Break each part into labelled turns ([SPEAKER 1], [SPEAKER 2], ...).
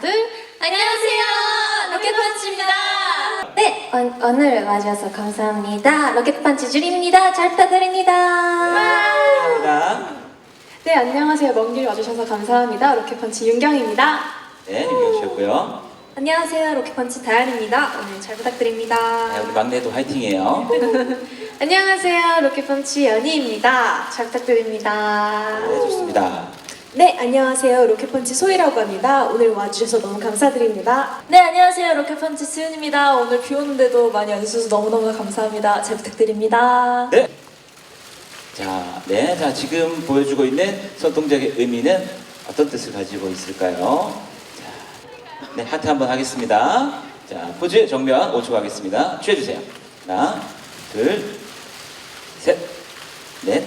[SPEAKER 1] 둘. 안녕하세요. 로켓펀치입니다.
[SPEAKER 2] 네, 오, 오늘 와주셔서 감사합니다. 로켓펀치 줄입니다. 잘 부탁드립니다.
[SPEAKER 3] 감사합니다.
[SPEAKER 1] 네, 안녕하세요. 먼 길 와주셔서 감사합니다. 로켓펀치 윤경입니다.
[SPEAKER 3] 네, 윤경 씨였고요.
[SPEAKER 2] 안녕하세요. 로켓펀치 다현입니다. 오늘 잘 부탁드립니다.
[SPEAKER 3] 네, 우리 막내도 화이팅이에요.
[SPEAKER 1] 안녕하세요. 로켓펀치 연희입니다. 잘 부탁드립니다.
[SPEAKER 3] 네, 좋습니다.
[SPEAKER 1] 네, 안녕하세요. 로켓펀치 소희라고 합니다. 오늘 와주셔서 너무 감사드립니다.
[SPEAKER 4] 네, 안녕하세요. 로켓펀치 수윤입니다. 오늘 비 오는데도 많이 와주셔서 너무너무 감사합니다. 잘 부탁드립니다.
[SPEAKER 3] 네. 자, 네, 자 지금 보여주고 있는 손동작의 의미는 어떤 뜻을 가지고 있을까요? 자, 네, 하트 한번 하겠습니다. 자, 포즈 정면 5초 가겠습니다. 취해주세요. 하나, 둘, 셋, 넷,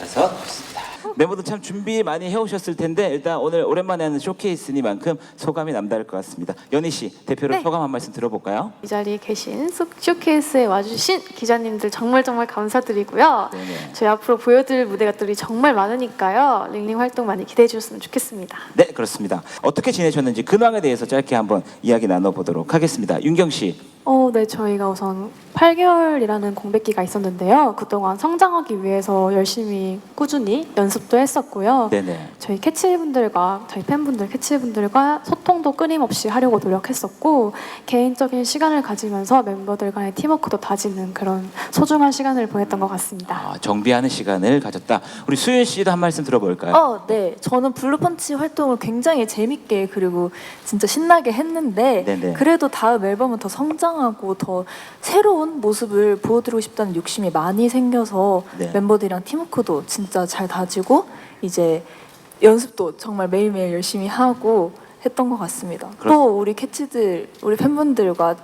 [SPEAKER 3] 다섯. 멤버들 참 준비 많이 해오셨을 텐데 일단 오늘 오랜만에 하는 쇼케이스니만큼 소감이 남다를 것 같습니다. 연희 씨 대표로
[SPEAKER 1] 네.
[SPEAKER 3] 소감 한 말씀 들어볼까요?
[SPEAKER 1] 이 자리에 계신 쇼- 쇼케이스에 와주신 기자님들 정말 정말 감사드리고요.
[SPEAKER 3] 네네.
[SPEAKER 1] 저희 앞으로 보여드릴 무대가들이 정말 많으니까요. 링링 활동 많이 기대해 주셨으면 좋겠습니다.
[SPEAKER 3] 네, 그렇습니다. 어떻게 지내셨는지 근황에 대해서 짧게 한번 이야기 나눠보도록 하겠습니다. 윤경 씨.
[SPEAKER 1] 어, 네, 저희가 우선 8개월이라는 공백기가 있었는데요. 그동안 성장하기 위해서 열심히 꾸준히 연습도 했었고요.
[SPEAKER 3] 네네.
[SPEAKER 1] 저희 캐치분들과 저희 팬분들 캐치분들과 소통도 끊임없이 하려고 노력했었고 개인적인 시간을 가지면서 멤버들 간의 팀워크도 다지는 그런 소중한 시간을 보냈던 것 같습니다.
[SPEAKER 3] 아, 정비하는 시간을 가졌다. 우리 수윤 씨도 한 말씀 들어볼까요?
[SPEAKER 4] 어, 네. 저는 블루펀치 활동을 굉장히 재밌게 그리고 진짜 신나게 했는데
[SPEAKER 3] 네네.
[SPEAKER 4] 그래도 다음 앨범은 더 성장하고 더 새로운 모습을 보여드리고 싶다는 욕심이 많이 생겨서
[SPEAKER 3] 네.
[SPEAKER 4] 멤버들이랑 팀워크도 진짜 잘 다지고 이제 연습도 정말 매일매일 열심히 하고 했던 것 같습니다.
[SPEAKER 3] 그렇-
[SPEAKER 4] 또 우리 캐치들, 우리 팬분들과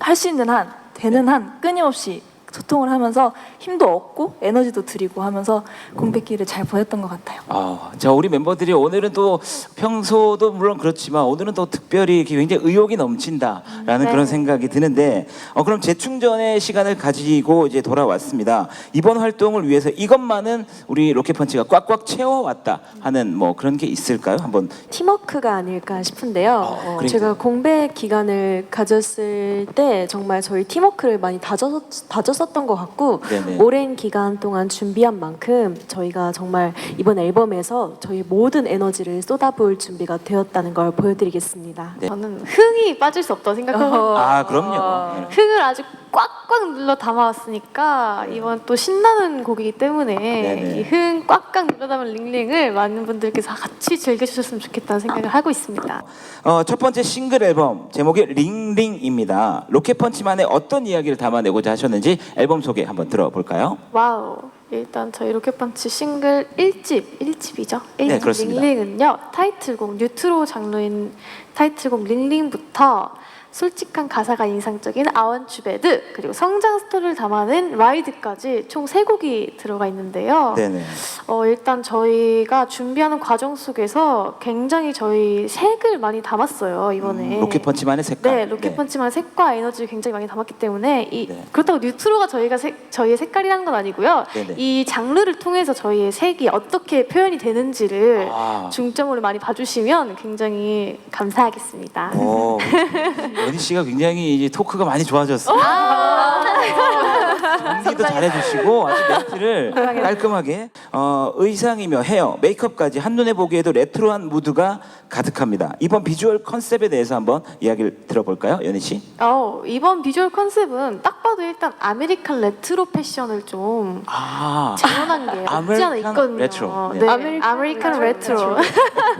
[SPEAKER 4] 할 수 있는 한, 되는 한 끊임없이 소통을 하면서 힘도 얻고 에너지도 드리고 하면서 공백기를 잘 보냈던 것 같아요.
[SPEAKER 3] 아, 자 우리 멤버들이 오늘은 또 평소도 물론 그렇지만 오늘은 또 특별히 이렇게 굉장히 의욕이 넘친다라는
[SPEAKER 1] 네.
[SPEAKER 3] 그런 생각이 드는데 어, 그럼 재충전의 시간을 가지고 이제 돌아왔습니다. 이번 활동을 위해서 이것만은 우리 로켓펀치가 꽉꽉 채워왔다 하는 뭐 그런 게 있을까요? 한번
[SPEAKER 5] 팀워크가 아닐까 싶은데요.
[SPEAKER 3] 어, 그러니까요.
[SPEAKER 5] 제가 공백 기간을 가졌을 때 정말 저희 팀워크를 많이 다졌, 다졌 었던 것 같고
[SPEAKER 3] 네네.
[SPEAKER 5] 오랜 기간 동안 준비한 만큼 저희가 정말 이번 앨범에서 저희 모든 에너지를 쏟아부을 준비가 되었다는 걸 보여드리겠습니다.
[SPEAKER 3] 네.
[SPEAKER 1] 저는 흥이 빠질 수 없다고 생각하거든요.
[SPEAKER 3] 아 그럼요.
[SPEAKER 1] 흥을 아주 꽉꽉 눌러 담아왔으니까 이번 또 신나는 곡이기 때문에. 이 흥 꽉꽉 눌러 담은 링링을 많은 분들께서 같이 즐겨주셨으면 좋겠다는 생각을 하고 있습니다.
[SPEAKER 3] 어, 첫 번째 싱글 앨범 제목이 링링입니다. 로켓펀치만의 어떤 이야기를 담아내고자 하셨는지 앨범 소개 한번 들어볼까요?
[SPEAKER 1] 와우. 일단 저희 로켓펀치 싱글 1집, 1집이죠. 1집
[SPEAKER 3] 네, 그렇습니다.
[SPEAKER 1] 링링은요. 타이틀곡 뉴트로 장르인 타이틀곡 링링부터 솔직한 가사가 인상적인 아원추베드 그리고 성장 스토리를 담아낸 라이드까지 총 세 곡이 들어가 있는데요.
[SPEAKER 3] 네네.
[SPEAKER 1] 어, 일단 저희가 준비하는 과정 속에서 굉장히 저희 색을 많이 담았어요 이번에.
[SPEAKER 3] 음, 로켓펀치만의 색깔.
[SPEAKER 1] 네, 로켓펀치만 색과 에너지를 굉장히 많이 담았기 때문에 이
[SPEAKER 3] 네.
[SPEAKER 1] 그렇다고 뉴트로가 저희가 색, 저희의 색깔이라는 건 아니고요.
[SPEAKER 3] 네네.
[SPEAKER 1] 이 장르를 통해서 저희의 색이 어떻게 표현이 되는지를
[SPEAKER 3] 아.
[SPEAKER 1] 중점으로 많이 봐주시면 굉장히 감사하겠습니다.
[SPEAKER 3] 오, 연희 씨가 굉장히 이제 토크가 많이 좋아졌어요. 연기도 잘해주시고 아주 멘트를 깔끔하게 어, 의상이며 헤어, 메이크업까지 한눈에 보기에도 레트로한 무드가 가득합니다. 이번 비주얼 컨셉에 대해서 한번 이야기를 들어볼까요, 연희 씨?
[SPEAKER 1] 어, 이번 비주얼 컨셉은 딱 봐도 일단 아메리칸 레트로 패션을 좀
[SPEAKER 3] 아,
[SPEAKER 1] 재현한 게 없지 않아
[SPEAKER 3] 아메리칸
[SPEAKER 1] 있거든요.
[SPEAKER 3] 레트로. 네.
[SPEAKER 1] 네, 아메리칸, 레트로.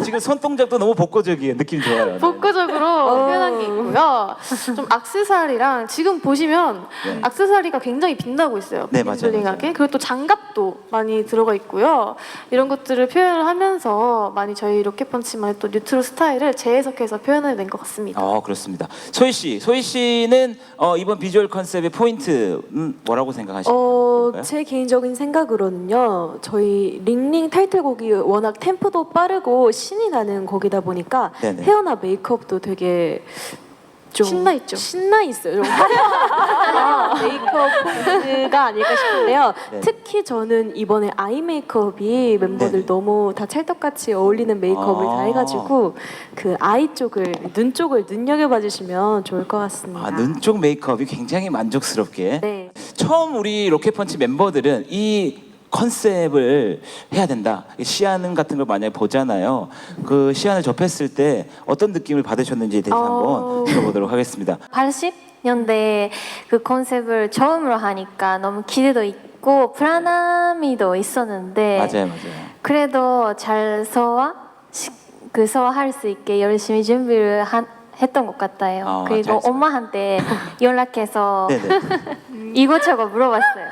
[SPEAKER 3] 지금 손 동작도 너무 복고적이에요. 느낌 좋아요. 네.
[SPEAKER 1] 복고적으로 표현한 게 있고요. 좀 악세사리랑 지금 보시면
[SPEAKER 3] 네.
[SPEAKER 1] 악세사리가 굉장히 빛나고 있어요.
[SPEAKER 3] 네, 맞아요,
[SPEAKER 1] 블링블링하게.
[SPEAKER 3] 맞아요.
[SPEAKER 1] 그리고 또 장갑도 많이 들어가 있고요. 이런 것들을 표현을 하면서 많이 저희 로켓펀치만의 또 뉴트로 스타일을 재해석해서 표현해낸 것 같습니다.
[SPEAKER 3] 어 그렇습니다. 소희 씨, 소희 씨는 어, 이번 비주얼 컨셉의 포인트는 뭐라고 생각하시나요?
[SPEAKER 5] 어, 제 개인적인 생각으로는요, 저희 링링 타이틀곡이 워낙 템포도 빠르고 신이 나는 곡이다 보니까
[SPEAKER 3] 네네.
[SPEAKER 5] 헤어나 메이크업도 되게 좀
[SPEAKER 1] 신나 있죠.
[SPEAKER 5] 신나 있어요. 좀 화려한 메이크업 포인트가 아닐까 싶은데요.
[SPEAKER 3] 네.
[SPEAKER 5] 특히 저는 이번에 아이 메이크업이 멤버들
[SPEAKER 3] 네네.
[SPEAKER 5] 너무 다 찰떡같이 어울리는 메이크업을
[SPEAKER 3] 아.
[SPEAKER 5] 다 해가지고 그 아이 쪽을 눈 쪽을 눈여겨봐 주시면 좋을 것 같습니다.
[SPEAKER 3] 아, 눈 쪽 메이크업이 굉장히 만족스럽게.
[SPEAKER 5] 네.
[SPEAKER 3] 처음 우리 로켓펀치 멤버들은 이 컨셉을 해야 된다. 시안 같은 걸 만약에 보잖아요. 그 시안을 접했을 때 어떤 느낌을 받으셨는지에 대해서
[SPEAKER 1] 어.
[SPEAKER 3] 한번 들어보도록 하겠습니다.
[SPEAKER 2] 80년대 그 컨셉을 처음으로 하니까 너무 기대도 있고 불안함이도 있었는데
[SPEAKER 3] 맞아요, 맞아요.
[SPEAKER 2] 그래도 잘 소화 시- 그 소화할 수 있게 열심히 준비를 한, 했던 것 같아요.
[SPEAKER 3] 아,
[SPEAKER 2] 그리고
[SPEAKER 3] 잘
[SPEAKER 2] 엄마한테 연락해서
[SPEAKER 3] 네네.
[SPEAKER 2] 이것저것 물어봤어요.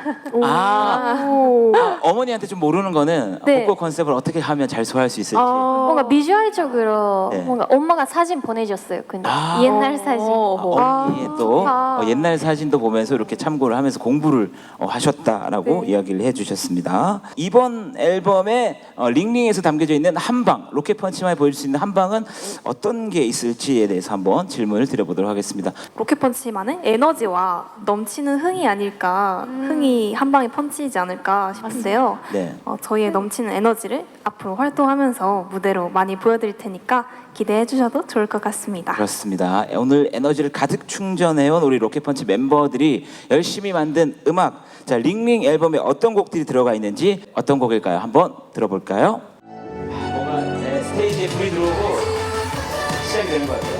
[SPEAKER 3] 아,
[SPEAKER 5] 오.
[SPEAKER 3] 아, 어머니한테 좀 모르는 거는
[SPEAKER 2] 네.
[SPEAKER 3] 복고 컨셉을 어떻게 하면 잘 소화할 수 있을지.
[SPEAKER 2] 뭔가 비주얼적으로
[SPEAKER 3] 네.
[SPEAKER 2] 뭔가 엄마가 사진 보내줬어요. 근데
[SPEAKER 3] 아.
[SPEAKER 2] 옛날 사진.
[SPEAKER 5] 어.
[SPEAKER 3] 아, 어머니의 또
[SPEAKER 1] 좋다.
[SPEAKER 3] 어, 옛날 사진도 보면서 이렇게 참고를 하면서 공부를 어, 하셨다라고
[SPEAKER 2] 네.
[SPEAKER 3] 이야기를 해주셨습니다. 이번 앨범에 어, 링링에서 담겨져 있는 한방 로켓 펀치만이 보여줄 수 있는 한방은 어떤 게 있을지에 대해서 한번 질문을 드려보도록 하겠습니다.
[SPEAKER 6] 로켓펀치만의 에너지와 넘치는 흥이 아닐까 흥이 한 방에 펀치이지 않을까 싶은데요.
[SPEAKER 3] 네.
[SPEAKER 6] 어, 저희의 넘치는 에너지를 앞으로 활동하면서 무대로 많이 보여드릴 테니까 기대해 주셔도 좋을 것 같습니다.
[SPEAKER 3] 그렇습니다. 오늘 에너지를 가득 충전해온 우리 로켓펀치 멤버들이 열심히 만든 음악. 자, 링링 앨범에 어떤 곡들이 들어가 있는지 어떤 곡일까요? 한번 들어볼까요? 뭔가 네, 스테이지에 불이 들어오고 시작이 되는 것 같아요.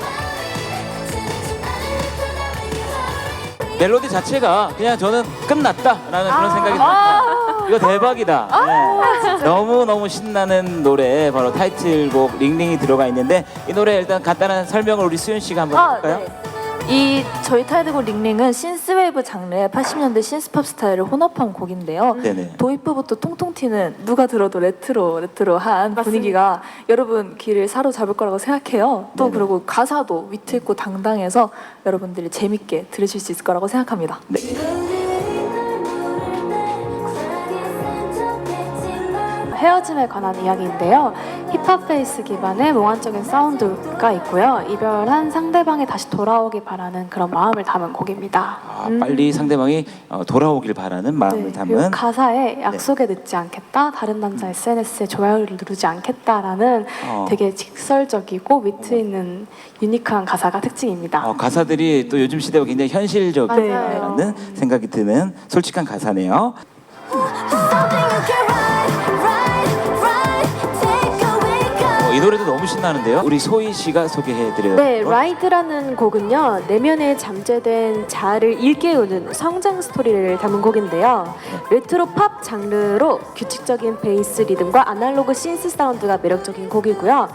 [SPEAKER 3] 멜로디 자체가 그냥 저는 끝났다라는 그런 생각이 듭니다. 이거 대박이다. 네. 너무 너무 신나는 노래 바로 타이틀곡 링링이 들어가 있는데 이 노래 일단 간단한 설명을 우리 수윤 씨가 한번
[SPEAKER 4] 아,
[SPEAKER 3] 해볼까요?
[SPEAKER 4] 네. 이 저희 타이틀곡 링링은 신스웨이브 장르의 80년대 신스팝 스타일을 혼합한 곡인데요.
[SPEAKER 3] 네네.
[SPEAKER 4] 도입부부터 통통 튀는 누가 들어도 레트로 레트로한 분위기가 여러분 귀를 사로잡을 거라고 생각해요. 또
[SPEAKER 3] 네네.
[SPEAKER 4] 그리고 가사도 위트 있고 당당해서 여러분들이 재밌게 들으실 수 있을 거라고 생각합니다.
[SPEAKER 1] 헤어짐에 관한 이야기인데요. 힙합 베이스 기반의 몽환적인 사운드가 있고요. 이별한 상대방이 다시 돌아오길 바라는 그런 마음을 담은 곡입니다.
[SPEAKER 3] 아, 빨리 상대방이 어, 돌아오길 바라는 마음을
[SPEAKER 1] 네,
[SPEAKER 3] 담은
[SPEAKER 1] 그리고 가사에 약속에 늦지 않겠다, 다른 남자 SNS에 좋아요를 누르지 않겠다라는
[SPEAKER 3] 어.
[SPEAKER 1] 되게 직설적이고 위트 있는 유니크한 가사가 특징입니다.
[SPEAKER 3] 어, 가사들이 또 요즘 시대와 굉장히 현실적이라는
[SPEAKER 1] 맞아요.
[SPEAKER 3] 생각이 드는 솔직한 가사네요. 어, 이 노래도 너무 신나는데요. 우리 소희 씨가 소개해드려요.
[SPEAKER 5] 네, 라이드라는 곡은요 내면에 잠재된 자아를 일깨우는 성장 스토리를 담은 곡인데요. 레트로 팝 장르로 규칙적인 베이스 리듬과 아날로그 신스 사운드가 매력적인 곡이고요.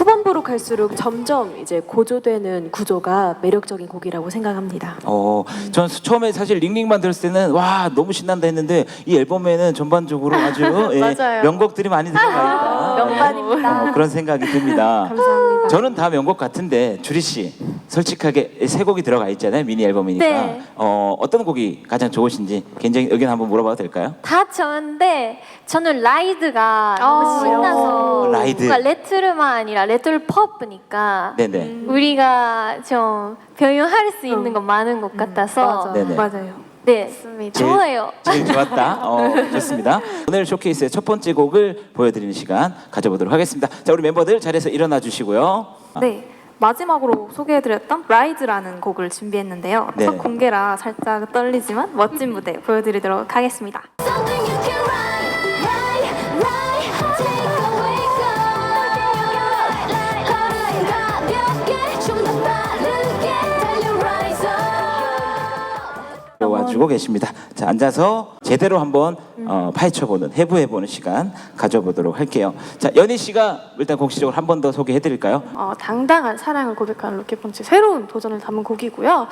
[SPEAKER 5] 후반부로 갈수록 점점 이제 고조되는 구조가 매력적인 곡이라고 생각합니다.
[SPEAKER 3] 어, 전 수- 처음에 사실 링링만 들었을 때는 와 너무 신난다 했는데 이 앨범에는 전반적으로 아주 예,
[SPEAKER 1] 맞아요.
[SPEAKER 3] 명곡들이 많이 들어가 있다.
[SPEAKER 1] 명반입니다.
[SPEAKER 3] 어, 그런 생각이 듭니다.
[SPEAKER 1] 감사합니다.
[SPEAKER 3] 저는 다 명곡 같은데 주리 씨 솔직하게 세 곡이 들어가 있잖아요 미니 앨범이니까
[SPEAKER 2] 네.
[SPEAKER 3] 어, 어떤 곡이 가장 좋으신지 개인적인 의견 한번 물어봐도 될까요?
[SPEAKER 2] 다 좋은데 저는 라이드가
[SPEAKER 1] 어.
[SPEAKER 2] 너무 신나서
[SPEAKER 3] 라이드.
[SPEAKER 2] 뭔가 레트로만 아니라 레트로 팝이니까
[SPEAKER 3] 네네.
[SPEAKER 2] 음. 우리가 좀 변형할 수 있는 거 많은 것 같아서
[SPEAKER 3] 네네.
[SPEAKER 6] 맞아요.
[SPEAKER 2] 네
[SPEAKER 1] 맞습니다.
[SPEAKER 3] 제일-
[SPEAKER 2] 좋아요.
[SPEAKER 3] 제일 좋았다. 어, 좋습니다. 오늘 쇼케이스의 첫 번째 곡을 보여드리는 시간 가져보도록 하겠습니다. 자 우리 멤버들 자리에서 일어나 주시고요. 아,
[SPEAKER 6] 네. 마지막으로 소개해드렸던 라이드라는 곡을 준비했는데요.
[SPEAKER 3] 네.
[SPEAKER 6] 첫 공개라 살짝 떨리지만 멋진 무대 보여드리도록 하겠습니다.
[SPEAKER 3] 와주고 계십니다. 자 앉아서 제대로 한번 어, 파헤쳐보는 해부해보는 시간 가져보도록 할게요. 자 연희 씨가 일단 공식적으로 한 번 더 소개해드릴까요?
[SPEAKER 1] 어, 당당한 사랑을 고백하는 로켓펀치 새로운 도전을 담은 곡이고요.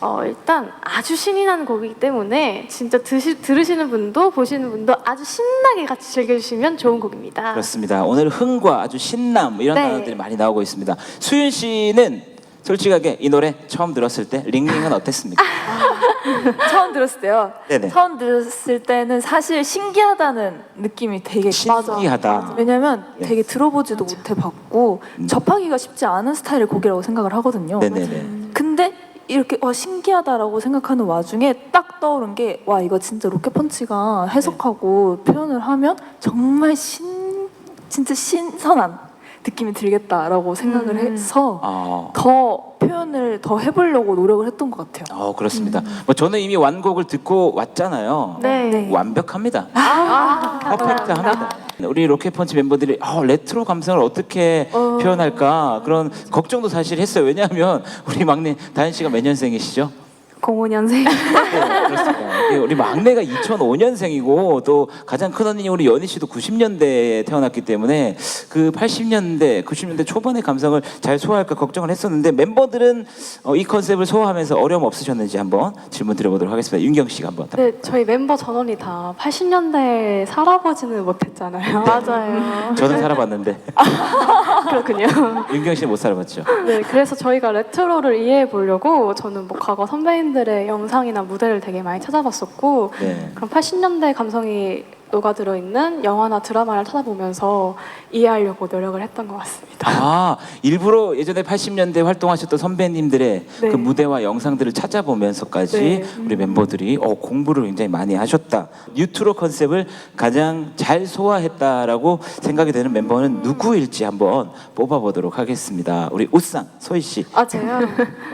[SPEAKER 1] 어, 일단 아주 신이 나는 곡이기 때문에 진짜 드시, 들으시는 분도 보시는 분도 아주 신나게 같이 즐겨주시면 좋은 곡입니다.
[SPEAKER 3] 그렇습니다. 오늘 흥과 아주 신남 이런
[SPEAKER 1] 네.
[SPEAKER 3] 단어들이 많이 나오고 있습니다. 수윤 씨는 솔직하게 이 노래 처음 들었을 때 링링은 어땠습니까?
[SPEAKER 4] 처음 들었을 때요.
[SPEAKER 3] 네네.
[SPEAKER 4] 처음 들었을 때는 사실 신기하다는 느낌이 되게
[SPEAKER 3] 신기하다.
[SPEAKER 4] 왜냐면
[SPEAKER 3] 네.
[SPEAKER 4] 되게 들어보지도 못해 봤고
[SPEAKER 3] 음.
[SPEAKER 4] 접하기가 쉽지 않은 스타일의 곡이라고 생각을 하거든요.
[SPEAKER 3] 네네네.
[SPEAKER 4] 근데 근데 이렇게 와 신기하다라고 생각하는 와중에 딱 떠오른 게 와 이거 진짜 로켓펀치가 해석하고 표현을 하면 정말 신 진짜 신선한 느낌이 들겠다라고 생각을 해서
[SPEAKER 3] 아.
[SPEAKER 4] 더 표현을 더 해보려고 노력을 했던 것 같아요.
[SPEAKER 3] 어 그렇습니다. 뭐 저는 이미 완곡을 듣고 왔잖아요.
[SPEAKER 1] 네.
[SPEAKER 3] 완벽합니다. 퍼펙트합니다. 우리 로켓펀치 멤버들이 어, 레트로 감성을 어떻게 표현할까 그런 걱정도 사실 했어요. 왜냐하면 우리 막내 다현 씨가 몇 년생이시죠?
[SPEAKER 6] 05년생.
[SPEAKER 3] 네, 그렇습니다. 예, 우리 막내가 2005년생이고 또 가장 큰 언니 우리 연희 씨도 90년대에 태어났기 때문에 그 80년대, 90년대 초반의 감성을 잘 소화할까 걱정을 했었는데 멤버들은 어, 이 컨셉을 소화하면서 어려움 없으셨는지 한번 질문 드려보도록 하겠습니다. 윤경 씨가 한번. 답-
[SPEAKER 1] 네, 저희 멤버 전원이 다 80년대에 살아보지는 못했잖아요. 맞아요.
[SPEAKER 3] 저는 살아봤는데
[SPEAKER 1] 그렇군요.
[SPEAKER 3] 윤경 씨는 못 살아봤죠.
[SPEAKER 1] 네, 그래서 저희가 레트로를 이해해 보려고 저는 뭐 과거 선배님 들의 영상이나 무대를 되게 많이 찾아봤었고
[SPEAKER 3] 네.
[SPEAKER 1] 그런 80년대 감성이 녹아들어 있는 영화나 드라마를 찾아보면서 이해하려고 노력을 했던 것 같습니다.
[SPEAKER 3] 아 일부러 예전에 80년대 활동하셨던 선배님들의
[SPEAKER 1] 네.
[SPEAKER 3] 그 무대와 영상들을 찾아보면서까지
[SPEAKER 1] 네.
[SPEAKER 3] 우리 멤버들이 어, 공부를 굉장히 많이 하셨다. 뉴트로 컨셉을 가장 잘 소화했다라고 생각이 되는 멤버는 누구일지 한번 뽑아보도록 하겠습니다. 우리 우상 소희 씨.
[SPEAKER 5] 아 저요?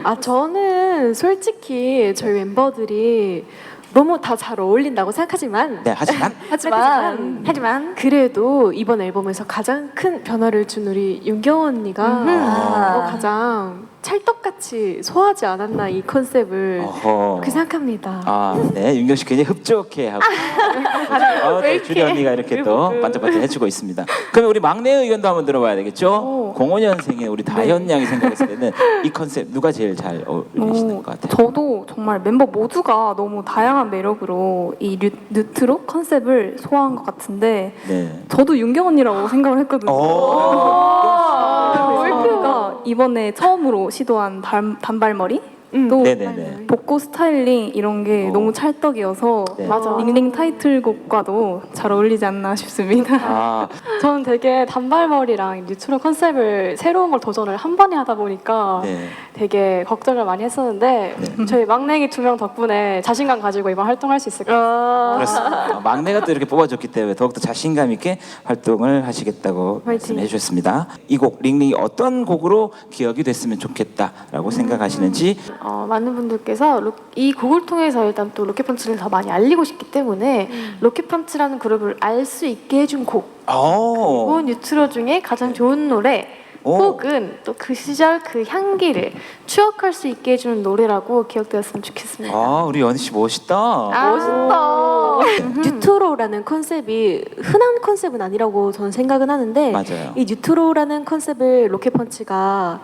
[SPEAKER 5] 아 저는 솔직히 저희 멤버들이 너무 다 잘 어울린다고 생각하지만
[SPEAKER 3] 네 하지만.
[SPEAKER 5] 하지만 하지만. 그래도 이번 앨범에서 가장 큰 변화를 준 우리 윤경 언니가
[SPEAKER 3] 아.
[SPEAKER 5] 어, 가장 찰떡같이 소화하지 않았나 이 컨셉을
[SPEAKER 3] 어허.
[SPEAKER 5] 그 생각합니다.
[SPEAKER 3] 아, 네, 윤경 씨 굉장히 흡족해 하고 어, 네, 주리 언니가 이렇게 또 반짝반짝 해주고 있습니다. 그러면 우리 막내 의견도 한번 들어봐야 되겠죠? 05년생의 우리 다현 양이 생각했을 때는 이 컨셉 누가 제일 잘 어울리시는
[SPEAKER 6] 어,
[SPEAKER 3] 것 같아요?
[SPEAKER 6] 저도 정말 member 모두가 너무 다양한 매력으로 이 뉴, 뉴트로 컨셉을 소화한 것 같은데
[SPEAKER 3] 네.
[SPEAKER 6] 저도 윤경 언니라고 생각을 했거든요. 저 이번에 처음으로 시도한 단, 단발머리 또
[SPEAKER 3] 네네네.
[SPEAKER 6] 복고 스타일링 이런 게
[SPEAKER 3] 어.
[SPEAKER 6] 너무 찰떡이어서
[SPEAKER 3] 네.
[SPEAKER 1] 맞아.
[SPEAKER 6] 링링 타이틀곡과도 잘 어울리지 않나 싶습니다.
[SPEAKER 3] 아,
[SPEAKER 1] 저는 되게 단발머리랑 뉴트로 컨셉을 새로운 걸 도전을 한 번에 하다 보니까
[SPEAKER 3] 네.
[SPEAKER 1] 되게 걱정을 많이 했었는데 저희 막내기 두 명 덕분에 자신감 가지고 이번 활동할 수 있을 것 같아요.
[SPEAKER 3] 그렇습니다. 어, 막내가 또 이렇게 뽑아줬기 때문에 더욱더 자신감 있게 활동을 하시겠다고 말씀해 주셨습니다. 이 곡 링링이 어떤 곡으로 기억이 됐으면 좋겠다라고 생각하시는지
[SPEAKER 1] 어, 많은 분들께서 로- 이 곡을 통해서 일단 또 로켓펀치를 더 많이 알리고 싶기 때문에 로켓펀치라는 그룹을 알 수 있게 해준 곡
[SPEAKER 3] 어,
[SPEAKER 1] 그리고 뉴트로 중에 가장 좋은 노래
[SPEAKER 3] 오.
[SPEAKER 1] 혹은 또 그 시절 그 향기를 추억할 수 있게 해주는 노래라고 기억되었으면 좋겠습니다.
[SPEAKER 3] 아, 우리 연희 씨 멋있다.
[SPEAKER 1] 멋있다.
[SPEAKER 5] 뉴트로라는 컨셉이 흔한 컨셉은 아니라고 저는 생각은 하는데
[SPEAKER 3] 맞아요.
[SPEAKER 5] 이 뉴트로라는 컨셉을 로켓펀치가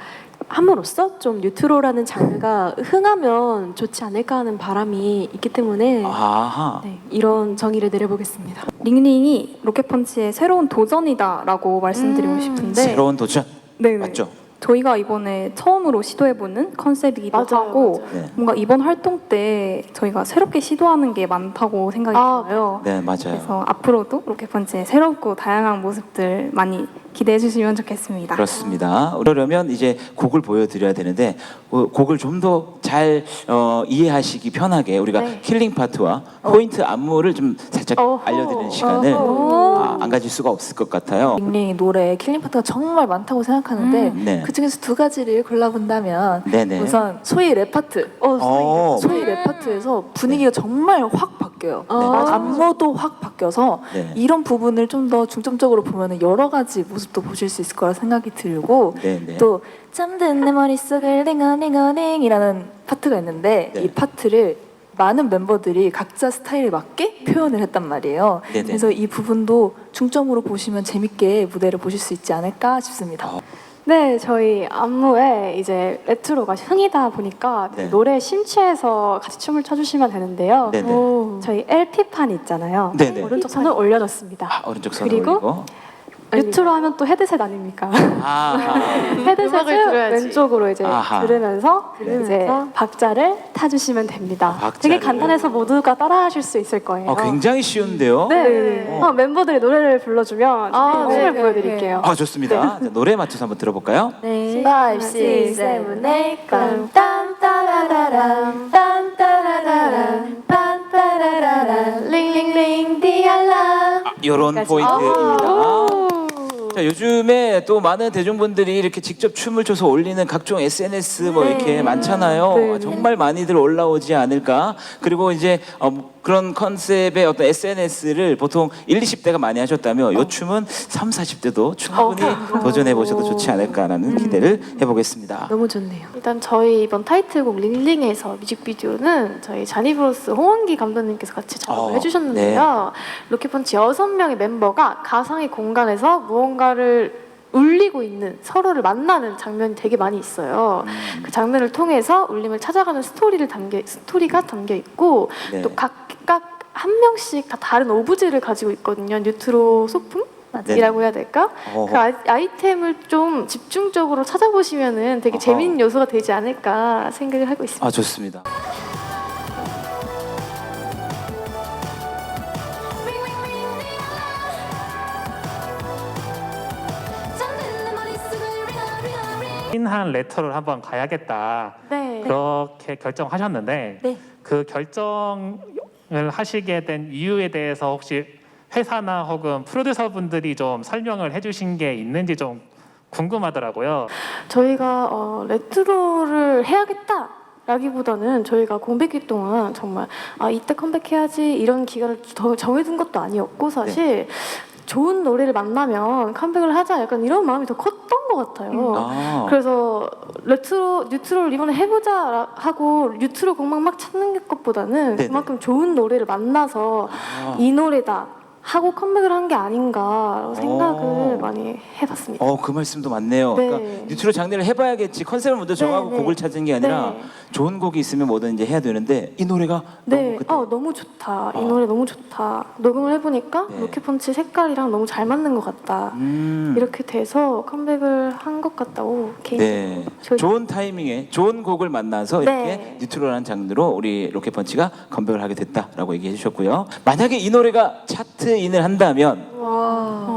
[SPEAKER 5] 함으로써 좀 뉴트로라는 장르가 흥하면 좋지 않을까 하는 바람이 있기 때문에
[SPEAKER 3] 아하.
[SPEAKER 5] 네, 이런 정의를 내려보겠습니다.
[SPEAKER 6] 링링이 로켓펀치의 새로운 도전이다라고 말씀드리고 싶은데
[SPEAKER 3] 새로운 도전
[SPEAKER 6] 네,
[SPEAKER 3] 맞죠?
[SPEAKER 6] 저희가 이번에 처음으로 시도해보는 컨셉이기도
[SPEAKER 1] 맞아요,
[SPEAKER 6] 하고
[SPEAKER 1] 맞아요.
[SPEAKER 3] 네.
[SPEAKER 6] 뭔가 이번 활동 때 저희가 새롭게 시도하는 게 많다고 생각이
[SPEAKER 1] 아,
[SPEAKER 6] 들어요.
[SPEAKER 3] 네, 맞아요.
[SPEAKER 6] 그래서 앞으로도 로켓펀치의 새롭고 다양한 모습들 많이 기대해 주시면 좋겠습니다.
[SPEAKER 3] 그렇습니다. 그러려면 이제 곡을 보여드려야 되는데 어, 곡을 좀 더잘 어, 이해하시기 편하게 우리가
[SPEAKER 1] 네.
[SPEAKER 3] 힐링 파트와 포인트 안무를 좀 살짝
[SPEAKER 1] 어허.
[SPEAKER 3] 알려드리는 시간을
[SPEAKER 1] 어허.
[SPEAKER 3] 아, 안 가질 수가 없을 것 같아요.
[SPEAKER 4] 링링이 노래 킬링 파트가 정말 많다고 생각하는데
[SPEAKER 3] 음, 네.
[SPEAKER 4] 그 중에서 두 가지를 골라본다면
[SPEAKER 3] 네네.
[SPEAKER 4] 우선 소희 랩 파트.
[SPEAKER 3] 어,
[SPEAKER 4] 소희 랩 파트에서 분위기가 정말 확 바뀌어요.
[SPEAKER 3] 네, 맞아요.
[SPEAKER 4] 안무도 확 바뀌어서
[SPEAKER 3] 네.
[SPEAKER 4] 이런 부분을 좀 더 중점적으로 보면 여러 가지 모습도 보실 수 있을 거라 생각이 들고
[SPEAKER 3] 네 네.
[SPEAKER 4] 또 잠든 내 머릿속을 링어링어링이라는 파트가 있는데
[SPEAKER 3] 네.
[SPEAKER 4] 이 파트를 많은 멤버들이 각자 스타일에 맞게 표현을 했단 말이에요.
[SPEAKER 3] 네네.
[SPEAKER 4] 그래서 이 부분도 중점으로 보시면 재밌게 무대를 보실 수 있지 않을까 싶습니다.
[SPEAKER 3] 어.
[SPEAKER 1] 네, 저희 안무에 이제 레트로가 흥이다 보니까
[SPEAKER 3] 네.
[SPEAKER 1] 노래에 심취해서 같이 춤을 춰주시면 되는데요.
[SPEAKER 3] 네네.
[SPEAKER 1] 저희 LP 판 있잖아요.
[SPEAKER 3] 네네.
[SPEAKER 1] 오른쪽 손을 올려줬습니다.
[SPEAKER 3] 아, 오른쪽 손
[SPEAKER 1] 그리고
[SPEAKER 3] 올리고
[SPEAKER 1] 뉴트로 하면 또 헤드셋 아닙니까?
[SPEAKER 3] 아,
[SPEAKER 1] 음. 헤드셋을
[SPEAKER 5] 들어야지.
[SPEAKER 1] 왼쪽으로 이제
[SPEAKER 3] 아하.
[SPEAKER 1] 들으면서 이제. 박자를 타주시면 됩니다.
[SPEAKER 3] 박자를.
[SPEAKER 1] 되게 간단해서 모두가 따라하실 수 있을 거예요.
[SPEAKER 3] 아, 굉장히 쉬운데요.
[SPEAKER 1] 네.
[SPEAKER 3] 어.
[SPEAKER 1] 어, 멤버들이 노래를 불러주면
[SPEAKER 5] 아,
[SPEAKER 1] 춤을
[SPEAKER 5] 네,
[SPEAKER 1] 보여드릴게요.
[SPEAKER 3] 아, 좋습니다. 자, 노래 맞춰서 한번 들어볼까요?
[SPEAKER 2] 네.
[SPEAKER 5] 5, 6, 7, 8 빰빰따라라람 빰따라라람 빰따라라람 링링링 디알람
[SPEAKER 3] 이런 포인트입니다. 자, 요즘에 또 많은 대중분들이 이렇게 직접 춤을 춰서 올리는 각종 SNS 뭐 이렇게 많잖아요.
[SPEAKER 1] 네.
[SPEAKER 3] 정말 많이들 올라오지 않을까. 그리고 이제 어, 그런 컨셉의 어떤 SNS를 보통 1, 20대가 많이 하셨다면 요 춤은 3, 40대도 충분히 도전해 보셔도 좋지 않을까라는 기대를 해보겠습니다.
[SPEAKER 5] 너무 좋네요.
[SPEAKER 1] 일단 저희 이번 타이틀곡 링링에서 뮤직비디오는 저희 자니브로스 홍원기 감독님께서 같이 작업을
[SPEAKER 3] 어,
[SPEAKER 1] 해주셨는데요. 로켓펀치 여섯 명의 멤버가 가상의 공간에서 무언가를 울리고 있는 서로를 만나는 장면이 되게 많이 있어요. 그 장면을 통해서 울림을 찾아가는 스토리를 담겨 스토리가 담겨 있고
[SPEAKER 3] 네.
[SPEAKER 1] 또 각각 한 명씩 다 다른 오브제를 가지고 있거든요. 뉴트로 소품?
[SPEAKER 3] 네.
[SPEAKER 1] 이라고 해야 될까?
[SPEAKER 3] 어허.
[SPEAKER 1] 그 아이- 아이템을 좀 집중적으로 찾아보시면은 되게
[SPEAKER 3] 어허.
[SPEAKER 1] 재밌는 요소가 되지 않을까 생각을 하고 있습니다.
[SPEAKER 3] 아 좋습니다.
[SPEAKER 7] 한 레터를 한번 가야겠다
[SPEAKER 1] 네.
[SPEAKER 7] 그렇게 결정하셨는데
[SPEAKER 2] 네.
[SPEAKER 7] 그 결정 을 하시게 된 이유에 대해서 혹시 회사나 혹은 프로듀서 분들이 좀 설명을 해주신 게 있는지 좀 궁금하더라고요.
[SPEAKER 1] 저희가 어, 레트로를 해야겠다. 라기보다는 저희가 공백기 동안 정말 아 이때 컴백해야지 이런 기간을 더 정해둔 것도 아니었고 사실 좋은 노래를 만나면 컴백을 하자 약간 이런 마음이 더 컸던 것 같아요.
[SPEAKER 3] 아,
[SPEAKER 1] 그래서 레트로 뉴트로를 이번에 해보자 하고 뉴트로 곡만 막 찾는 것보다는
[SPEAKER 3] 네네.
[SPEAKER 1] 그만큼 좋은 노래를 만나서
[SPEAKER 3] 아.
[SPEAKER 1] 이 노래다 하고 컴백을 한 게 아닌가 생각을
[SPEAKER 3] 오.
[SPEAKER 1] 많이 해봤습니다.
[SPEAKER 3] 어, 그 말씀도 맞네요.
[SPEAKER 1] 네.
[SPEAKER 3] 그러니까 뉴트로 장르를 해봐야겠지. 컨셉을 먼저 정하고
[SPEAKER 1] 네, 네.
[SPEAKER 3] 곡을 찾은 게 아니라
[SPEAKER 1] 네.
[SPEAKER 3] 좋은 곡이 있으면 뭐든 이제 해야 되는데 이 노래가
[SPEAKER 1] 네,
[SPEAKER 3] 너무 그때
[SPEAKER 1] 어, 너무 좋다. 이
[SPEAKER 3] 어.
[SPEAKER 1] 노래 너무 좋다. 녹음을 해보니까
[SPEAKER 3] 네.
[SPEAKER 1] 로켓펀치 색깔이랑 너무 잘 맞는 것 같다.
[SPEAKER 3] 음,
[SPEAKER 1] 이렇게 돼서 컴백을 한 것 같다고 개인적으로
[SPEAKER 3] 네,
[SPEAKER 1] 저희-
[SPEAKER 3] 좋은 타이밍에 좋은 곡을 만나서 이렇게
[SPEAKER 1] 네.
[SPEAKER 3] 뉴트로라는 장르로 우리 로켓펀치가 컴백을 하게 됐다라고 얘기해 주셨고요. 만약에 이 노래가 차트 인을 한다면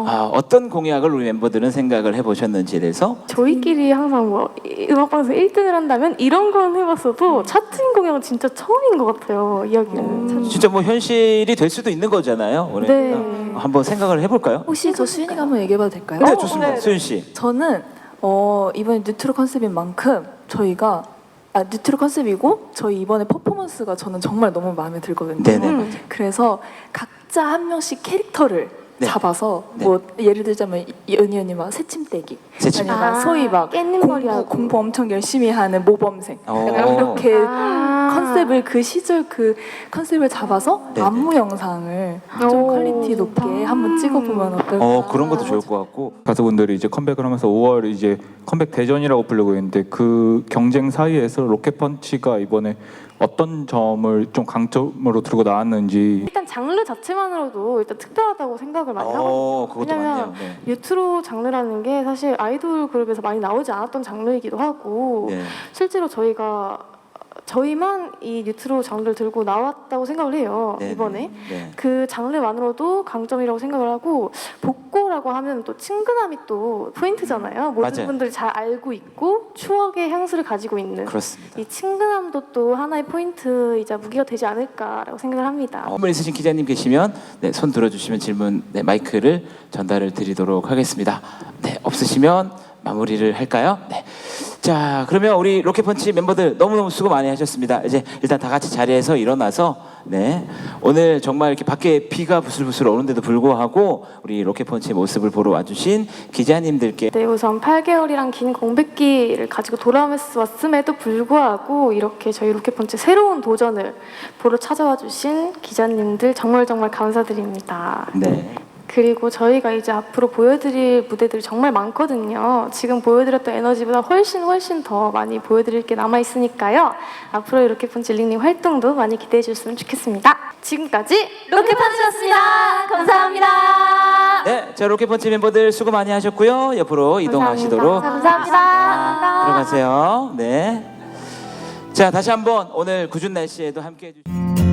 [SPEAKER 3] 아, 어떤 공약을 우리 멤버들은 생각을 해보셨는지에 대해서
[SPEAKER 1] 저희끼리 항상 뭐 이- 음악방송 1등을 한다면 이런 건 해봤어도 차트인 공약은 진짜 처음인 것 같아요. 이야기는. 참-
[SPEAKER 3] 진짜 뭐 현실이 될 수도 있는 거잖아요. 그러니까
[SPEAKER 1] 네.
[SPEAKER 3] 한번 생각을 해볼까요?
[SPEAKER 4] 혹시 저 수인이가 한번 얘기해봐도 될까요?
[SPEAKER 3] 네, 좋습니다.
[SPEAKER 1] 네.
[SPEAKER 3] 수윤 씨.
[SPEAKER 4] 저는 어, 이번에 뉴트로 컨셉인 만큼 저희가 아, 뉴트로 컨셉이고 저희 이번에 퍼포먼스가 저는 정말 너무 마음에 들거든요.
[SPEAKER 3] 네네.
[SPEAKER 1] 음.
[SPEAKER 4] 그래서 각 자 한 명씩 캐릭터를
[SPEAKER 3] 네.
[SPEAKER 4] 잡아서
[SPEAKER 3] 네.
[SPEAKER 4] 뭐 예를 들자면 이- 은희 언니 막 새침대기
[SPEAKER 3] 새침.
[SPEAKER 4] 아니면
[SPEAKER 1] 아,
[SPEAKER 4] 소희 막
[SPEAKER 1] 깻잎머리하고.
[SPEAKER 4] 공부, 공부 엄청 열심히 하는 모범생
[SPEAKER 3] 오.
[SPEAKER 4] 약간 이렇게
[SPEAKER 1] 아.
[SPEAKER 4] 컨셉을 그 시절 그 컨셉을 잡아서
[SPEAKER 3] 네네.
[SPEAKER 4] 안무 영상을 좀
[SPEAKER 1] 오,
[SPEAKER 4] 퀄리티 높게 한번 찍어보면 어떨까
[SPEAKER 3] 어 그런 것도 좋을 것 같고
[SPEAKER 8] 가수분들이 이제 컴백을 하면서 5월 이제 컴백 대전이라고 불리고 있는데 그 경쟁 사이에서 로켓펀치가 이번에 어떤 점을 좀 강점으로 들고 나왔는지
[SPEAKER 1] 일단 장르 자체만으로도 일단 특별하다고 생각을 많이 하거든요.
[SPEAKER 3] 어 그것도
[SPEAKER 1] 왜냐면
[SPEAKER 3] 맞네요. 네.
[SPEAKER 1] 장르라는 게 사실 아이 돌 그룹에서 많이 나오지 않았던 장르이기도 하고
[SPEAKER 3] 네.
[SPEAKER 1] 실제로 저희가 저희만 이 뉴트로 장르를 들고 나왔다고 생각을 해요
[SPEAKER 3] 네,
[SPEAKER 1] 이번에
[SPEAKER 3] 네.
[SPEAKER 1] 그 장르만으로도 강점이라고 생각을 하고 복고라고 하면 또 친근함이 또 포인트잖아요 모든
[SPEAKER 3] 맞아요.
[SPEAKER 1] 분들이 잘 알고 있고 추억의 향수를 가지고 있는
[SPEAKER 3] 그렇습니다.
[SPEAKER 1] 이 친근함도 또 하나의 포인트이자 무기가 되지 않을까라고 생각을 합니다.
[SPEAKER 3] 질문 있으신 기자님 계시면 네, 손 들어주시면 질문 네, 마이크를 전달을 드리도록 하겠습니다. 네, 없으시면 마무리를 할까요? 네. 자, 그러면 우리 로켓펀치 멤버들 너무너무 수고 많이 하셨습니다. 이제 일단 다 같이 자리에서 일어나서 네. 오늘 정말 이렇게 밖에 비가 부슬부슬 오는데도 불구하고 우리 로켓펀치의 모습을 보러 와주신 기자님들께
[SPEAKER 1] 네, 우선 8개월이란 긴 공백기를 가지고 돌아왔음에도 불구하고 이렇게 저희 로켓펀치 새로운 도전을 보러 찾아와 주신 기자님들 정말 정말 감사드립니다.
[SPEAKER 3] 네.
[SPEAKER 1] 그 그리고 저희가 이제 앞으로 보여드릴 무대들이 정말 많거든요. 지금 보여드렸던 에너지보다 훨씬 훨씬 더 많이 보여드릴 게 남아 있으니까요. 앞으로 이렇게 펀치 링링 활동도 많이 기대해 주셨으면 좋겠습니다. 지금까지
[SPEAKER 2] 로켓펀치였습니다. 감사합니다.
[SPEAKER 3] 네, 자 로켓펀치 멤버들 수고 많이 하셨고요. 옆으로 이동하시도록
[SPEAKER 2] 감사합니다.
[SPEAKER 3] 들어가세요. 네. 자 다시 한번 오늘 궂은 날씨에도 함께해 주신.